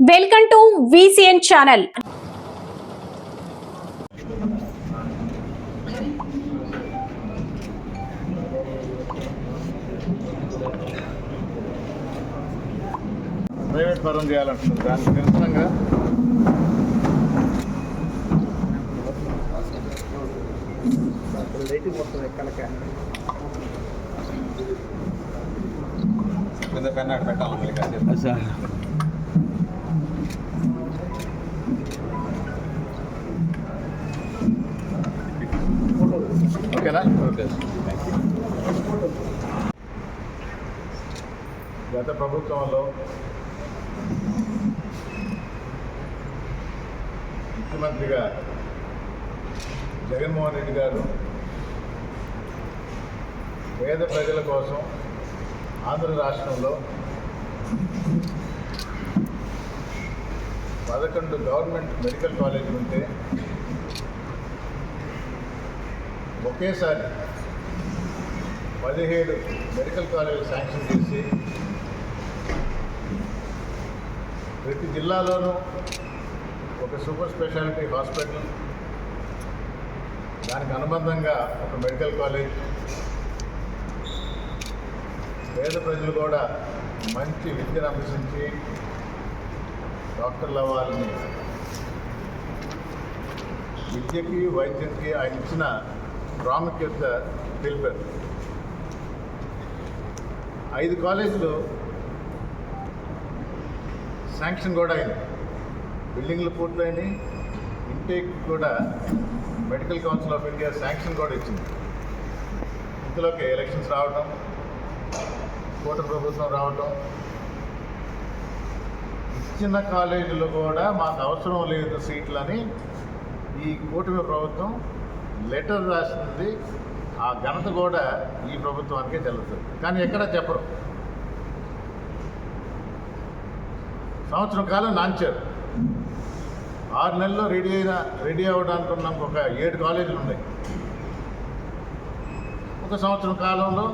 Welcome to VCN channel. Private పరం చేయాలంటున్నారు. దానికి నిరసనంగా కింద పెన్ అక్కడ పెట్టాలి గత ప్రభుత్వంలో ముఖ్యమంత్రిగా జగన్మోహన్ రెడ్డి గారు పేద ప్రజల కోసం ఆంధ్ర రాష్ట్రంలో పదకొండు గవర్నమెంట్ మెడికల్ కాలేజీలు ఉంటే ఒకేసారి పదిహేడు మెడికల్ కాలేజీలు శాంక్షన్ చేసి ప్రతి జిల్లాలోనూ ఒక సూపర్ స్పెషాలిటీ హాస్పిటల్ దానికి అనుబంధంగా ఒక మెడికల్ కాలేజ్. పేద ప్రజలు కూడా మంచి విద్యను అభ్యసించి డాక్టర్లు అవ్వాలని విద్యకి వైద్యంకి ఆయన ఇచ్చిన ప్రాముఖ్యత తెలిపారు ఐదు కాలేజీలు శాంక్షన్ కూడా అయింది. బిల్డింగ్లు పూర్తయినాయి. ఇంటేక్ కూడా medical council of India sanction కూడా ఇచ్చింది. ఇందులోకి ఎలక్షన్స్ రావటం కూట ప్రభుత్వం రావటం. ఇచ్చిన కాలేజీలు కూడా మాకు అవసరం లేదు సీట్లని. ఈ కూటమి ప్రభుత్వం లెటర్ రాసింది ఆ ఘనత కూడా ఈ ప్రభుత్వానికే చెల్లుతుంది కానీ ఎక్కడ చెప్పరు. సంవత్సరం కాలం నాంచారు ఆరు నెలల్లో రెడీ అయిన రెడీ అవ్వడానికి ఉన్న ఒక ఏడు కాలేజీలు ఉన్నాయి. ఒక సంవత్సరం కాలంలో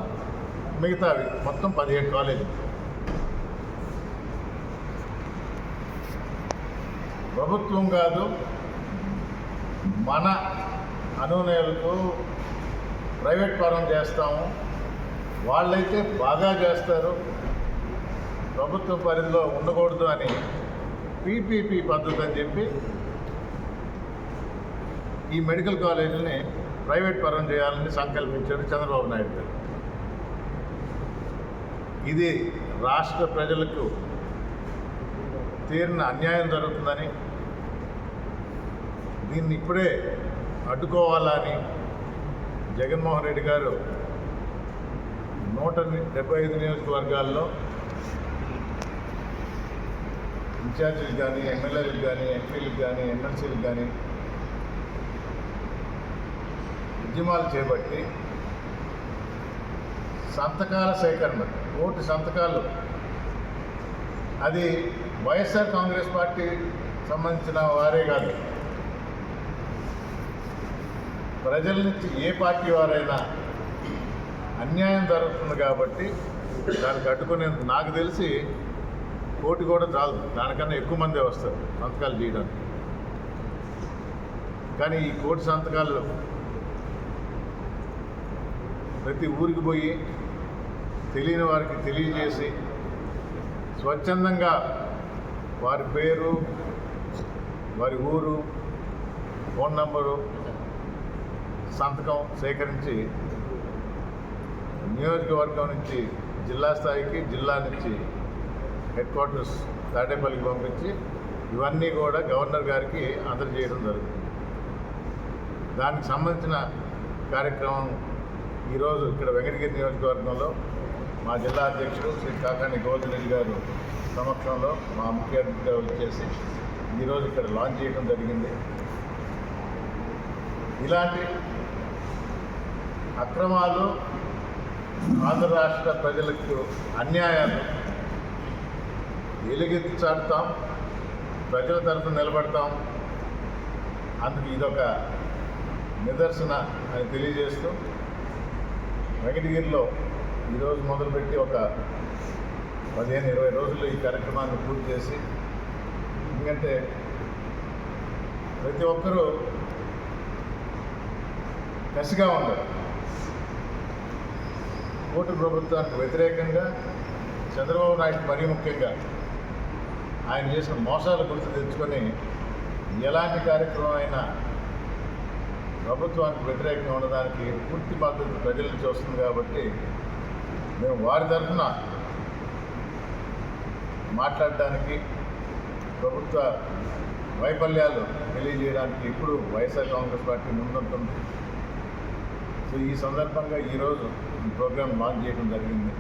మిగతావి మొత్తం పదిహేడు కాలేజీలు. ప్రభుత్వం కాదు మన అనునేలకు ప్రైవేట్ పరం చేస్తాము. వాళ్ళైతే బాగా చేస్తారు. ప్రభుత్వ పరిధిలో ఉండకూడదు అని పీపీపీ పద్ధతి అని చెప్పి ఈ మెడికల్ కాలేజీని ప్రైవేట్ పరం చేయాలని సంకల్పించారు చంద్రబాబు నాయుడు గారు. ఇది రాష్ట్ర ప్రజలకు తీరిన అన్యాయం జరుగుతుందని దీన్ని ఇప్పుడే అడ్డుకోవాలని జగన్మోహన్ రెడ్డి గారు నూట డెబ్బై ఐదు నియోజకవర్గాల్లో ఇన్ఛార్జీలు కానీ ఎమ్మెల్యేలకు కానీ ఎంపీలకు కానీ ఎమ్మెల్సీలకు కానీ ఉద్యమాలు చేపట్టి సంతకాల సేకరణ ఓటు సంతకాలు. అది వైఎస్ఆర్ కాంగ్రెస్ పార్టీ సంబంధించిన వారే కాదు. ప్రజల నుంచి ఏ పార్టీ వారైనా అన్యాయం జరుగుతుంది కాబట్టి దానికి అడ్డుకునేందుకు నాకు తెలిసి కోటి కూడా చాలు. దానికన్నా ఎక్కువ మందే వస్తారు సంతకాలు చేయడానికి. కానీ ఈ కోటి సంతకాలు ప్రతి ఊరికి పోయి తెలియని వారికి తెలియజేసి స్వచ్ఛందంగా వారి పేరు వారి ఊరు ఫోన్ నంబరు సంతకం సేకరించి నియోజకవర్గం నుంచి జిల్లా స్థాయికి జిల్లా నుంచి హెడ్ క్వార్టర్స్ తాడేపల్లికి పంపించి ఇవన్నీ కూడా గవర్నర్ గారికి అందజేయడం జరుగుతుంది. దానికి సంబంధించిన కార్యక్రమం ఈరోజు ఇక్కడ వెంకటగిరి నియోజకవర్గంలో మా జిల్లా అధ్యక్షుడు శ్రీ కాకాని గోవిందరెడ్డి గారు సమక్షంలో మా ముఖ్య అతిథిగా వచ్చేసి ఈరోజు ఇక్కడ లాంచ్ చేయడం జరిగింది. ఇలాంటి అక్రమాలు ఆంధ్ర రాష్ట్ర ప్రజలకు అన్యాయాలు. ఎలుగెత్తి చాటుతాం ప్రజల తరఫున నిలబడతాం. అందుకు ఇదొక నిదర్శన అని తెలియజేస్తూ వెంకటగిరిలో ఈరోజు మొదలుపెట్టి ఒక పదిహేను ఇరవై రోజుల్లో ఈ కార్యక్రమాన్ని పూర్తి చేసి ఎందుకంటే ప్రతి ఒక్కరూ కసిగా ఉండరు కూటమి ప్రభుత్వానికి వ్యతిరేకంగా చంద్రబాబు నాయుడు మరీ ముఖ్యంగా ఆయన చేసిన మోసాలు గుర్తు తెచ్చుకొని ఎలాంటి కార్యక్రమం అయినా ప్రభుత్వానికి వ్యతిరేకంగా ఉండడానికి పూర్తి బాధ్యత ప్రజల నుంచి వస్తుంది కాబట్టి మేము వారి తరఫున మాట్లాడడానికి ప్రభుత్వ వైఫల్యాలు తెలియజేయడానికి ఇప్పుడు వైఎస్ఆర్ కాంగ్రెస్ పార్టీ ముందుంటుంది. సో ఈ సందర్భంగా ఈరోజు ఈ ప్రోగ్రాం లాంచ్ చేయడం జరిగింది.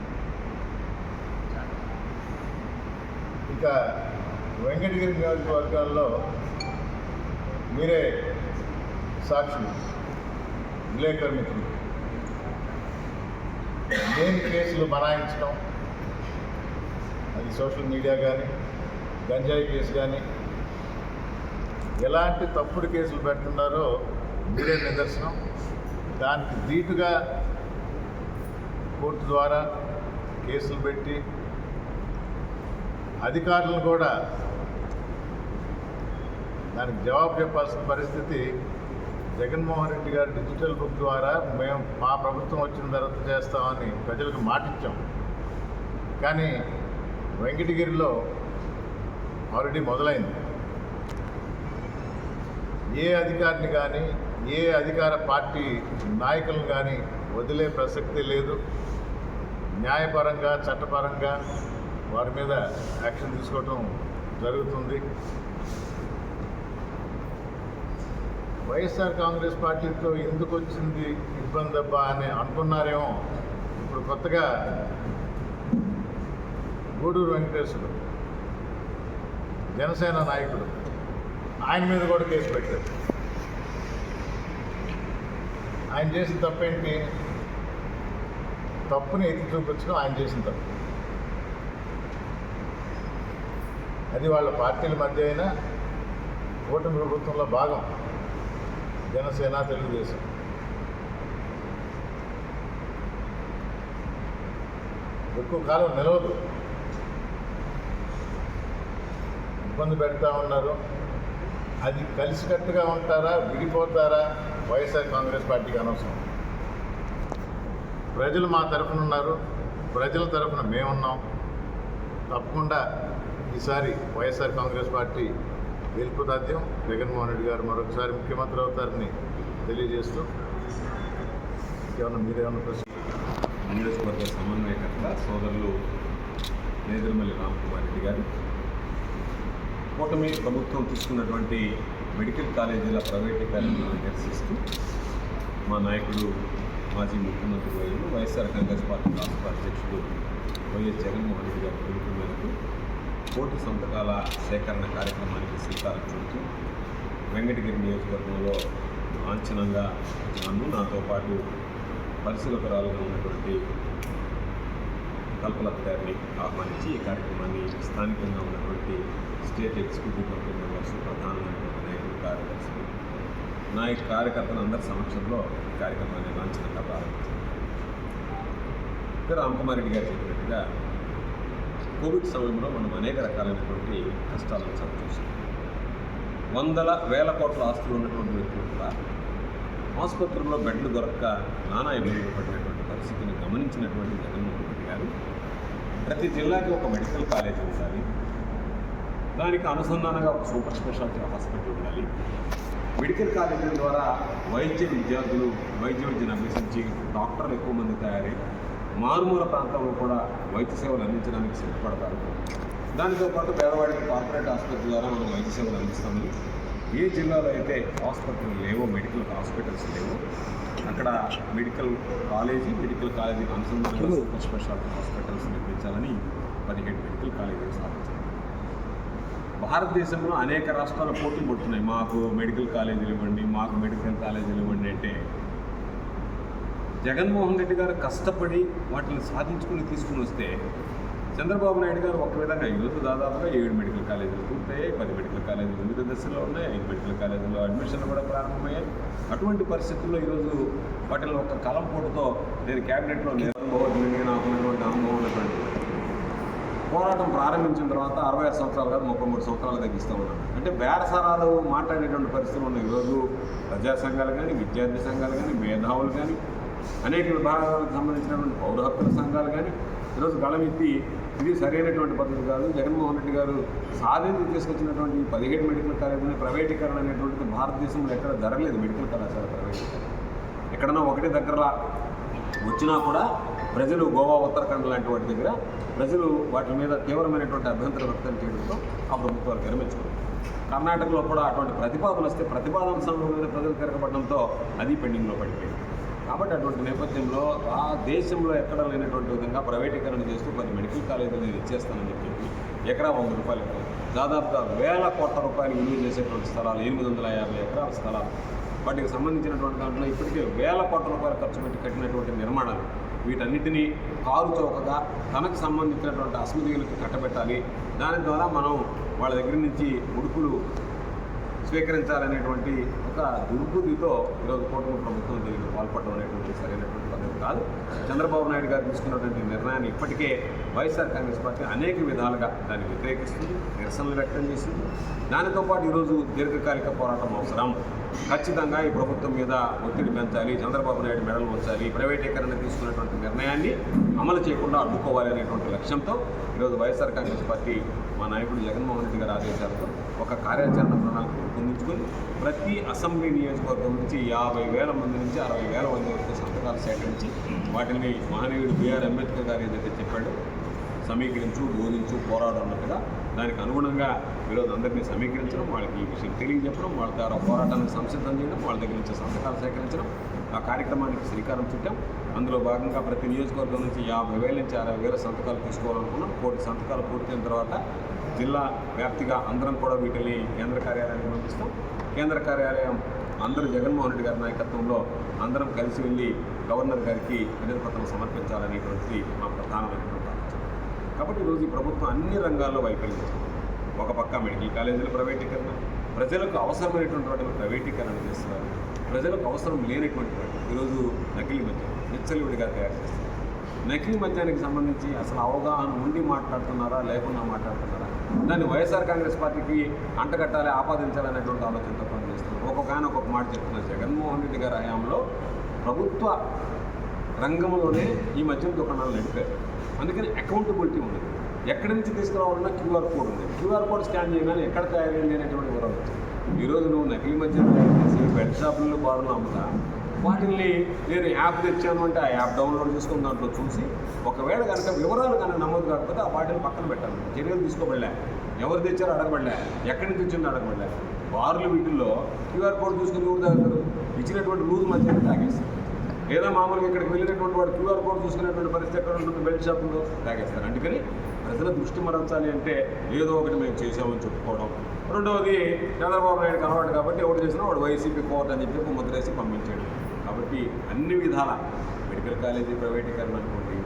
ఇక వెంకటగిరి నియోజకవర్గాల్లో మీరే సాక్షులు విలేకరు మిత్రులు లేని కేసులు బనాయించడం అది సోషల్ మీడియా కానీ గంజాయి కేసు కానీ ఎలాంటి తప్పుడు కేసులు పెడుతున్నారో మీరే నిదర్శనం. దానికి ధీటుగా కోర్టు ద్వారా కేసులు పెట్టి అధికారులను కూడా దానికి జవాబు చెప్పాల్సిన పరిస్థితి జగన్మోహన్ రెడ్డి గారు డిజిటల్ బుక్ ద్వారా మేము మా ప్రభుత్వం వచ్చిన తర్వాత చేస్తామని ప్రజలకు మాటిచ్చాం. కానీ వెంకటగిరిలో ఆల్రెడీ మొదలైంది. ఏ అధికారిని కానీ ఏ అధికార పార్టీ నాయకులను కానీ వదిలే ప్రసక్తి లేదు. న్యాయపరంగా చట్టపరంగా వారి మీద యాక్షన్ తీసుకోవటం జరుగుతుంది. వైఎస్ఆర్ కాంగ్రెస్ పార్టీతో ఎందుకు వచ్చింది ఇబ్బంది అబ్బా అని అనుకున్నారేమో ఇప్పుడు కొత్తగా గూడూరు వెంకటేశ్వరుడు జనసేన నాయకుడు ఆయన మీద కూడా కేసు పెట్టారు. ఆయన చేసిన తప్పేంటి? తప్పుని ఎత్తి చూపించడం ఆయన చేసిన తప్పు. అది వాళ్ళ పార్టీల మధ్య అయినా కూటమి ప్రభుత్వంలో భాగం జనసేన తెలుగుదేశం. ఎక్కువ కాలం నిలవదు. ఇబ్బంది పెడతా ఉన్నారు. అది కలిసికట్టుగా ఉంటారా విడిపోతారా వైఎస్ఆర్ కాంగ్రెస్ పార్టీకి అనవసరం. ప్రజలు మా తరఫున ఉన్నారు. ప్రజల తరఫున మేమున్నాం. తప్పకుండా ఈసారి వైఎస్ఆర్ కాంగ్రెస్ పార్టీ గెలుపు జగన్మోహన్ రెడ్డి గారు మరొకసారి ముఖ్యమంత్రి అవుతారని తెలియజేస్తూ ఏమన్నా మీరేమన్నా ప్రశ్న నియోజకవర్గ సమన్వయకర్త సోదరులు నేదురుమల్లి రామకుమార్ రెడ్డి గారు. కూటమి ప్రభుత్వం తీసుకున్నటువంటి మెడికల్ కాలేజీల ప్రైవేటీకరణను నిరసిస్తూ మా నాయకుడు మాజీ ముఖ్యమంత్రి వర్యులు వైఎస్ఆర్ కాంగ్రెస్ పార్టీ రాష్ట్ర అధ్యక్షుడు వైఎస్ జగన్మోహన్ రెడ్డి గారి పిలుపు మేరకు కోటి సంతకాల సేకరణ కార్యక్రమానికి శ్రీకారం చుడుతూ వెంకటగిరి నియోజకవర్గంలో లాంఛనంగా నన్ను నాతో పాటు పరిశీలకురాలుగా ఉన్నటువంటి కల్పలత గారిని ఆహ్వానించి ఈ కార్యక్రమాన్ని స్థానికంగా ఉన్నటువంటి స్టేట్ ఎగ్జిక్యూటివ్ కమిటీ మెంబర్స్ ప్రధానమైనటువంటి నాయకులు కార్యదర్శులు నాయక కార్యకర్తలు అందరి సమక్షంలో ఈ కార్యక్రమాన్ని లాంఛనంగా ప్రారంభించారు ఇక్కడ రామకుమారెడ్డి గారు చెప్పినట్టుగా కోవిడ్ సమయంలో మనం అనేక రకాలైనటువంటి కష్టాలను చవిచూసాం వందల వేల కోట్ల ఆస్తులు ఉన్నటువంటి వ్యక్తులు కూడా ఆసుపత్రుల్లో బెడ్లు దొరక్క నానా ఇబ్బందులు పడినటువంటి పరిస్థితిని గమనించినటువంటి జగన్మోహన్ రెడ్డి గారు ప్రతి జిల్లాకి ఒక మెడికల్ కాలేజ్ ఉండాలి. దానికి అనుసంధానంగా ఒక సూపర్ స్పెషాలిటీ హాస్పిటల్ ఉండాలి. మెడికల్ కాలేజీల ద్వారా వైద్య విద్యార్థులు వైద్య విద్యను అభ్యసించి డాక్టర్లు ఎక్కువ మంది తయారై మారుమూల ప్రాంతంలో కూడా వైద్య సేవలు అందించడానికి సిద్ధపడతారు. దానితో పాటు పేదవాడికి కార్పొరేట్ ఆసుపత్రి ద్వారా మనం వైద్య సేవలు అందిస్తామని ఏ జిల్లాలో అయితే హాస్పిటల్ లేవో మెడికల్ హాస్పిటల్స్ లేవో అక్కడ మెడికల్ కాలేజీ మెడికల్ కాలేజీకి అనుసంధానంగా సూపర్ స్పెషాలిటీ హాస్పిటల్స్ నిర్మించాలని పదిహేడు మెడికల్ కాలేజీలు స్థాపించారు. భారతదేశంలో అనేక రాష్ట్రాలు పోటీ పడుతున్నాయి. మాకు మెడికల్ కాలేజీలు ఇవ్వండి మాకు మెడికల్ కాలేజీలు ఇవ్వండి అంటే జగన్మోహన్ రెడ్డి గారు కష్టపడి వాటిని సాధించుకుని తీసుకుని వస్తే చంద్రబాబు నాయుడు గారు ఒక విధంగా ఈరోజు దాదాపుగా ఏడు మెడికల్ కాలేజీలు పూర్తయ్యాయి పది మెడికల్ కాలేజీలు వివిధ దశలో ఉన్నాయి ఐదు మెడికల్ కాలేజీలో అడ్మిషన్లు కూడా ప్రారంభమయ్యాయి. అటువంటి పరిస్థితుల్లో ఈరోజు వాటిలో ఒక కలం పోటుతో నేను క్యాబినెట్లో నిర్వహించబోతుంది నాకు ఉన్నటువంటి అనుభవం ఉన్నటువంటి పోరాటం ప్రారంభించిన తర్వాత అరవై ఆరు సంవత్సరాలు కాదు ముప్పై మూడు సంవత్సరాలు తగ్గిస్తూ ఉన్నాం అంటే బేరసారాలు మాట్లాడేటువంటి పరిస్థితులు ఉన్నాయి. ఈరోజు ప్రజా సంఘాలు కానీ విద్యార్థి సంఘాలు కానీ మేధావులు కానీ అనేక విభాగాలకు సంబంధించినటువంటి పౌర హక్కుల సంఘాలు కానీ ఈరోజు గళమెత్తి ఇది సరైనటువంటి పద్ధతి కాదు. జగన్మోహన్ రెడ్డి గారు సాధించి తీసుకొచ్చినటువంటి పదిహేడు మెడికల్ కాలేజీని ప్రైవేటీకరణ అనేటువంటిది భారతదేశంలో ఎక్కడ జరగలేదు. మెడికల్ కళాశాల ప్రైవేటీకరణ. ఎక్కడన్నా ఒకటి దగ్గర వచ్చినా కూడా ప్రజలు గోవా ఉత్తరాఖండ్ లాంటి వాటి దగ్గర ప్రజలు వాటి మీద తీవ్రమైనటువంటి అభ్యంతరం వ్యక్తం చేయడంతో ఆ ప్రభుత్వాలు విరమించుకున్నారు కర్ణాటకలో కూడా అటువంటి ప్రతిపాదనలు వస్తే ప్రతిపాదన సమయంలో ప్రజలు తిరగబడడంతో అది పెండింగ్లో పడిపోయింది. కాబట్టి అటువంటి నేపథ్యంలో ఆ దేశంలో ఎక్కడ లేనటువంటి విధంగా ప్రైవేటీకరణ చేస్తూ పది మెడికల్ కాలేజీలు నేను ఇచ్చేస్తానని చెప్పి ఎకరా వంద రూపాయలు దాదాపుగా వేల కోట్ల రూపాయలు విలువ చేసేటువంటి స్థలాలు ఎనిమిది వందల యాభై ఎకరాల స్థలాలు. వాటికి సంబంధించినటువంటి దాంట్లో ఇప్పటికే వేల కోట్ల రూపాయలు ఖర్చు పెట్టి కట్టినటువంటి నిర్మాణాలు వీటన్నిటినీ కారు చౌకగా తనకు సంబంధించినటువంటి అసమిధిలకు కట్టబెట్టాలి. దాని ద్వారా మనం వాళ్ళ దగ్గర నుంచి ఉడుకులు స్వీకరించాలనేటువంటి ఒక దుర్బుద్ధితో ఈరోజు కూటమి ప్రభుత్వం దీనికి పాల్పడడం అనేటువంటి సరైనటువంటి పద్ధతి కాదు. చంద్రబాబు నాయుడు గారు తీసుకున్నటువంటి నిర్ణయాన్ని ఇప్పటికే వైఎస్ఆర్ కాంగ్రెస్ పార్టీ అనేక విధాలుగా దాన్ని వ్యతిరేకిస్తుంది నిరసనలు వ్యక్తం చేసింది. దానితో పాటు ఈరోజు దీర్ఘకాలిక పోరాటం అవసరం. ఖచ్చితంగా ఈ ప్రభుత్వం మీద ఒత్తిడి పెంచాలి చంద్రబాబు నాయుడు మెడలు ఉంచాలి ప్రైవేటీకరణ తీసుకున్నటువంటి నిర్ణయాన్ని అమలు చేయకుండా అడ్డుకోవాలి అనేటువంటి లక్ష్యంతో ఈరోజు వైఎస్ఆర్ కాంగ్రెస్ పార్టీ మా నాయకుడు జగన్మోహన్ రెడ్డి గారి ఆదేశాలతో ఒక కార్యాచరణ ప్రణాళిక రూపొందించుకొని ప్రతి అసెంబ్లీ నియోజకవర్గం నుంచి యాభై వేల మంది నుంచి అరవై వేల మంది వరకు సంతకాలు సేకరించి వాటిని మహనీయుడు బిఆర్ అంబేద్కర్ గారు ఏదైతే చెప్పాడో సమీకరించు బోధించు పోరాడు అన్నట్టుగా దానికి అనుగుణంగా ఈరోజు అందరినీ సమీకరించడం వాళ్ళకి ఈ విషయం తెలియజెప్పడం వాళ్ళ ద్వారా పోరాటానికి సంసిద్ధం చేయడం వాళ్ళ దగ్గర నుంచి సంతకాలు సేకరించడం ఆ కార్యక్రమానికి శ్రీకారం చుట్టాం. అందులో భాగంగా ప్రతి నియోజకవర్గం నుంచి యాభై వేల నుంచి అరవై వేల సంతకాలు తీసుకోవాలనుకున్నాం. కోటి సంతకాలు పూర్తయిన తర్వాత జిల్లా వ్యాప్తిగా అందరం కూడా వీటిని కేంద్ర కార్యాలయానికి పంపిస్తాం కేంద్ర కార్యాలయం అందరూ జగన్మోహన్ రెడ్డి గారి నాయకత్వంలో అందరం కలిసి వెళ్ళి గవర్నర్ గారికి వినతిపత్రం సమర్పించాలనేటువంటిది మా ప్రధానమైనటువంటి కాబట్టి ఈరోజు ఈ ప్రభుత్వం అన్ని రంగాల్లో వైఫల్యం ఒక పక్క మెడికల్ కాలేజీల ప్రైవేటీకరణ ప్రజలకు అవసరమైనటువంటి వాటిని ప్రైవేటీకరణ చేస్తున్నారు. ప్రజలకు అవసరం లేనటువంటి వాటి ఈరోజు నకిలీ మద్యం నిచ్చలివిడిగా తయారు చేస్తారు నకిలీ మద్యానికి సంబంధించి అసలు అవగాహన ఉండి మాట్లాడుతున్నారా లేకుండా మాట్లాడుతున్నారా? దాన్ని వైఎస్ఆర్ కాంగ్రెస్ పార్టీకి అంటగట్టాలి ఆపాదించాలనేటువంటి ఆలోచనతో పనిచేస్తున్నారు. ఒక్కొక్క ఆయన ఒక్కొక్క మాట చెప్తున్నారు జగన్మోహన్ రెడ్డి గారి హయాంలో ప్రభుత్వ రంగంలోనే ఈ మద్యం దుకాణాలు నడిపారు అందుకని అకౌంటబిలిటీ ఉంది ఎక్కడి నుంచి తీసుకురావాలన్నా క్యూఆర్ కోడ్ ఉంది. క్యూఆర్ కోడ్ స్కాన్ చేయగానే ఎక్కడ తయారైంది అనేటువంటి వివరాలు ఈరోజు నువ్వు నకిలీ మధ్య తయారు చేసి బెడ్ షాపుల్లో బారులు అమ్ముతా. వాటిని నేను యాప్ తెచ్చాను అంటే ఆ యాప్ డౌన్లోడ్ చేసుకుని దాంట్లో చూసి ఒకవేళ కనుక వివరాలు కనుక నమోదు కాకపోతే ఆ వాటిని పక్కన పెట్టాను చర్యలు తీసుకోబడలే. ఎవరు తెచ్చారో అడగబడలే. ఎక్కడి నుంచి వచ్చిందో అడగబడలే. బార్లు వీటిల్లో క్యూఆర్ కోడ్ చూసుకుని ఊరు తాగుతారు ఇచ్చినటువంటి రూల్ మధ్య తాగేస్తారు లేదా మామూలుగా ఇక్కడికి వెళ్ళినటువంటి వాడు క్యూఆర్ కోడ్ చూసుకునేటువంటి పరిస్థితి ఎక్కడ ఉంటుంది బెల్ట్ షాపుల్లో తాగేస్తారు. అందుకని ప్రజల దృష్టి మరల్చాలి అంటే ఏదో ఒకటి మేము చేసామని చెప్పుకోవడం. రెండవది చంద్రబాబు నాయుడుకి అలవాటు కాబట్టి ఎవరు చేసినా వాడు వైసీపీ కోర్టు అని చెప్పి ముద్రేసి పంపించాడు. కాబట్టి అన్ని విధాల మెడికల్ కాలేజీ ప్రైవేటీకరణ అనుకోండి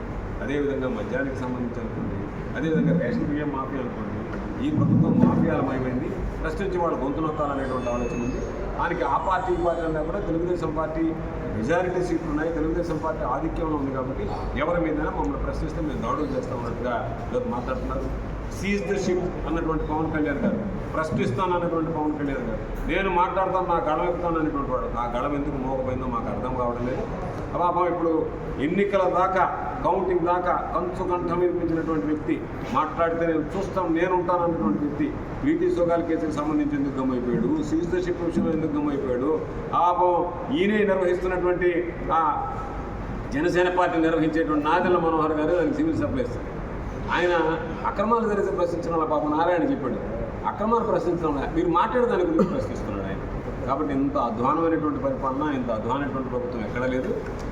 అదేవిధంగా మద్యానికి సంబంధించి అనుకోండి అదేవిధంగా రేషన్ బియ్యం మాఫీ అనుకోండి ఈ ప్రభుత్వం మాఫియాలమైపోయింది ప్రశ్నించి వాళ్ళు గొంతు నొక్కాలనేటువంటి ఆలోచన ఉంది. దానికి ఆ పార్టీ ఈ పార్టీ అన్నా కూడా తెలుగుదేశం పార్టీ మెజారిటీ సీట్లు ఉన్నాయి తెలుగుదేశం పార్టీ ఆధిక్యంలో ఉంది కాబట్టి ఎవరి మీద మమ్మల్ని ప్రశ్నిస్తే మేము దాడులు చేస్తామన్నట్టుగా ఈరోజు మాట్లాడుతున్నారు. సీజ్ ద షిప్ అన్నటువంటి పవన్ కళ్యాణ్ గారు. ప్రశ్నిస్తాను అన్నటువంటి పవన్ కళ్యాణ్ గారు. నేను మాట్లాడతాను నా గళం ఎక్కుతాను అనేటువంటి వాడు. ఆ గళం ఎందుకు మోకపోయిందో మాకు అర్థం కావడం లేదు. పాపం ఇప్పుడు ఎన్నికల దాకా కౌంటింగ్ దాకా కంచు కంఠం వినిపించినటువంటి వ్యక్తి మాట్లాడితే నేను చూస్తాం నేను ఉంటాను అన్నటువంటి వ్యక్తి వీటి సోగాల కేసుకు సంబంధించి ఎందుకు గమ్మైపోయాడు? సీజ్ విషయంలో ఎందుకు గమ్మైపోయాడు? పాపం ఈయనే నిర్వహిస్తున్నటువంటి ఆ జనసేన పార్టీ నిర్వహించేటువంటి నాదెల్ల మనోహర్ గారు దానికి సివిల్ సప్లైస్. ఆయన అక్రమాలు జరిగితే ప్రశ్నించడం వల్ల పాపం నారాయణ చెప్పాడు. అక్రమాలు ప్రశ్నించడం వల్ల మీరు మాట్లాడేదాని గురించి ప్రశ్నిస్తారు కాబట్టి ఇంత అధ్వానమైనటువంటి పరిపాలన ఇంత అధ్వానమైనటువంటి ప్రభుత్వం ఎక్కడ లేదు.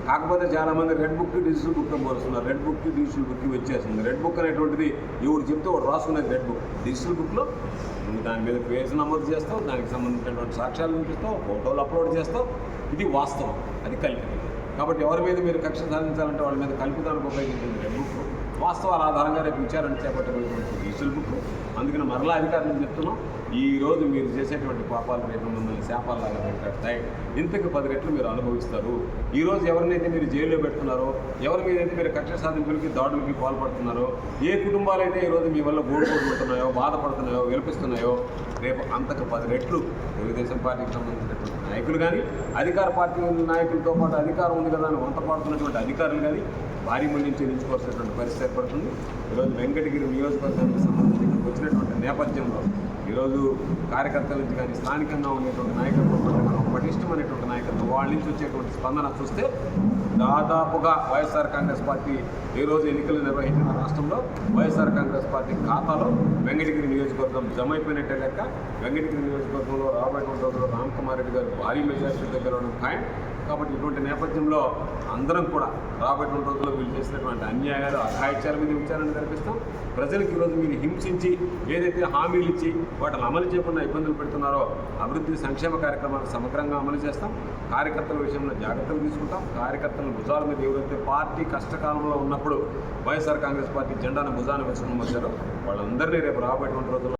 కాకపోతే చాలామంది రెడ్ బుక్ డిజిటల్ బుక్ పోలుస్తున్నారు. రెడ్ బుక్ డిజిటల్ బుక్ వచ్చేస్తుంది రెడ్ బుక్ అనేటువంటిది ఎవరు చెప్తే వాడు రాసుకునేది రెడ్ బుక్ డిజిటల్ బుక్లో నువ్వు దాని మీద పేజ్ నమోదు చేస్తావు దానికి సంబంధించినటువంటి సాక్ష్యాలు చూపిస్తావు ఫోటోలు అప్లోడ్ చేస్తావు. ఇది వాస్తవం. అది కల్పితం. కాబట్టి ఎవరి మీద మీరు కక్ష సాధించాలంటే వాళ్ళ మీద కల్పితానికి ఉపయోగించింది రెడ్ బుక్ వాస్తవాల ఆధారంగా రేపు విచారణ చేపట్టగలిగినటువంటి డిజిటల్ బుక్ అందుకని మరలా అధికారులకు చెప్తున్నాం ఈ రోజు మీరు చేసేటువంటి పాపాలు రేపు మిమ్మల్ని శాపాలాగా వెంటాడతాయి ఇంతకు పది రెట్లు మీరు అనుభవిస్తారు. ఈ రోజు ఎవరినైతే మీరు జైల్లో పెడుతున్నారో ఎవరి మీద అయితే మీరు కక్ష సాధింపులకి దాడులకి పాల్పడుతున్నారో ఏ కుటుంబాలైతే ఈ రోజు మీ వల్ల గోడుకోడుతున్నాయో బాధపడుతున్నాయో విలపిస్తున్నాయో రేపు అంతకు పది రెట్లు తెలుగుదేశం పార్టీకి సంబంధించినటువంటి నాయకులు కానీ అధికార పార్టీ నాయకులతో పాటు అధికారం ఉంది కదా అని వంతపడుతున్నటువంటి అధికారులు కానీ భారీ మూల్యం చెల్లించుకోవాల్సినటువంటి పరిస్థితి ఏర్పడుతుంది. ఈరోజు వెంకటగిరి నియోజకవర్గానికి సంబంధించి వచ్చినటువంటి నేపథ్యంలో ఈరోజు కార్యకర్తల నుంచి కానీ స్థానికంగా ఉండేటువంటి నాయకత్వం మనం పటిష్టమైనటువంటి నాయకత్వం వాళ్ళ నుంచి వచ్చేటువంటి స్పందన చూస్తే దాదాపుగా వైఎస్ఆర్ కాంగ్రెస్ పార్టీ ఈ రోజు ఎన్నికలు నిర్వహించిన రాష్ట్రంలో వైఎస్ఆర్ కాంగ్రెస్ పార్టీ ఖాతాలో వెంకటగిరి నియోజకవర్గం జమ అయిపోయినట్టే లెక్క. వెంకటగిరి నియోజకవర్గంలో రాబోయేటువంటి రోజుల్లో రామ్ కుమార్ రెడ్డి గారు భారీ మెజార్టీ దగ్గర ఉండడం ఖాయం. కాబట్టి ఇటువంటి నేపథ్యంలో అందరం కూడా రాబోయేటువంటి రోజుల్లో వీళ్ళు చేసినటువంటి అన్యాయాలు అఘాయిత్యాల మీద విచారణ కనిపిస్తాం ప్రజలకు ఈరోజు మీరు హింసించి ఏదైతే హామీలు ఇచ్చి వాటిని అమలు చేయకుండా ఇబ్బందులు పెడుతున్నారో అభివృద్ధి సంక్షేమ కార్యక్రమాలు సమగ్రంగా అమలు చేస్తాం. కార్యకర్తల విషయంలో జాగ్రత్తలు తీసుకుంటాం. కార్యకర్తల భుజాల మీద ఎవరైతే పార్టీ కష్టకాలంలో ఉన్నప్పుడు వైఎస్ఆర్ కాంగ్రెస్ పార్టీ జెండాను భుజాన వేసుకుని వచ్చారో వాళ్ళందరినీ రేపు రాబోయేటువంటి రోజుల్లో